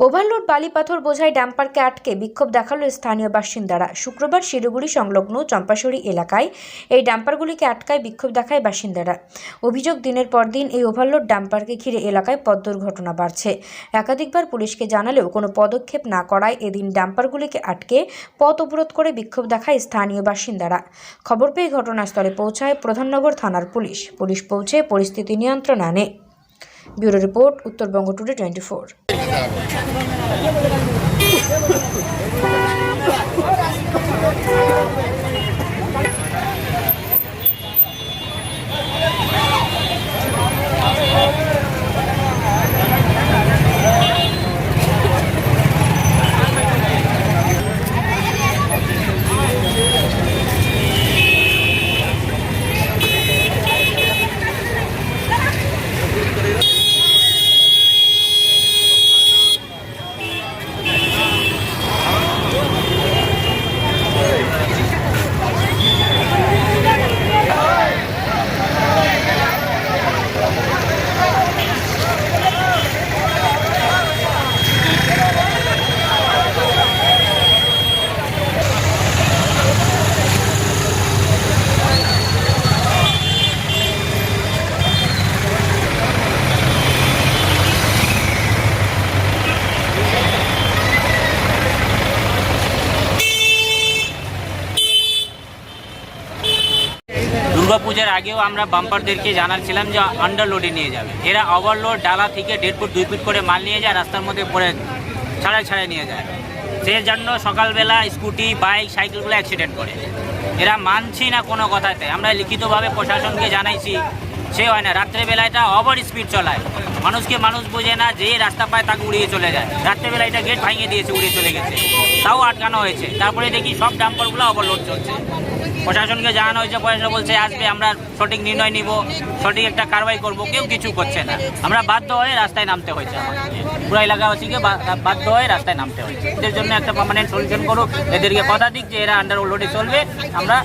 Overload বালি পাথর বোঝাই ডাম্পারকে আটকে বিক্ষোভ দেখাল স্থানীয় বাসিন্দারা। শুক্রবার শিলিগুড়ি সংলগ্ন চম্পাশড়ি এলাকায় এই ডাম্পারগুলিকে আটকায় বিক্ষোভ দেখায় বাসিন্দারা। অভিযোগ, দিনের পর দিন এই ওভারলোড ডাম্পারকে ঘিরে এলাকায় পথ দুর্ঘটনা বাড়ছে। একাধিকবার পুলিশকে জানালেও কোনো পদক্ষেপ না করায় এদিন ডাম্পারগুলিকে আটকে পথ অবরোধ করে বিক্ষোভ দেখায় স্থানীয় বাসিন্দারা। খবর পেয়ে ঘটনাস্থলে পৌঁছায় প্রধাননগর থানার পুলিশ। পুলিশ পৌঁছে পরিস্থিতি নিয়ন্ত্রণ আনে। Bureau report Uttarbanga today twenty four. দুর্গাপূজার আগেও আমরা বাম্পারদেরকে জানাচ্ছিলাম যে আন্ডারলোডে নিয়ে যাবে। এরা ওভারলোড ডালা থেকে দেড় ফুট, দুই ফুট করে মাল নিয়ে যায়, রাস্তার মধ্যে পড়ে ছাড়াই ছাড়াই নিয়ে যায়। সেই জন্য সকালবেলা স্কুটি বাইক সাইকেলগুলো অ্যাক্সিডেন্ট করে। এরা মানছি না কোনো কথাতে। আমরা লিখিতভাবে প্রশাসনকে জানাইছি সে হয় না। রাত্রেবেলা এটা ওভার স্পিড চলায়। মানুষকে মানুষ বোঝে না যে রাস্তা পায় তাকে উড়িয়ে চলে যায়। রাত্রেবেলা এটা গেট ভাঙিয়ে দিয়েছে, উড়িয়ে চলে গেছে। তাও আটকানো হয়েছে। তারপরে দেখি সব ডাম্পারগুলো ওভারলোড চলছে। প্রশাসনকে জানানো হয়েছে, প্রশাসন বলছে, আসবে, আমরা সঠিক নির্ণয় নিব, সঠিক একটা কারবাই করব, কেউ কিছু করছে না। আমরা বাধ্য হয়ে রাস্তায় নামতে হয়েছে পুরো এলাকাবাসীকে বাধ্য হয়ে রাস্তায় নামতে হয়েছে। এদের জন্য একটা পার্মানেন্ট সলিউশন করুক। এদেরকে কথা দিক যে এরা আন্ডার লোডে চলবে, আমরা।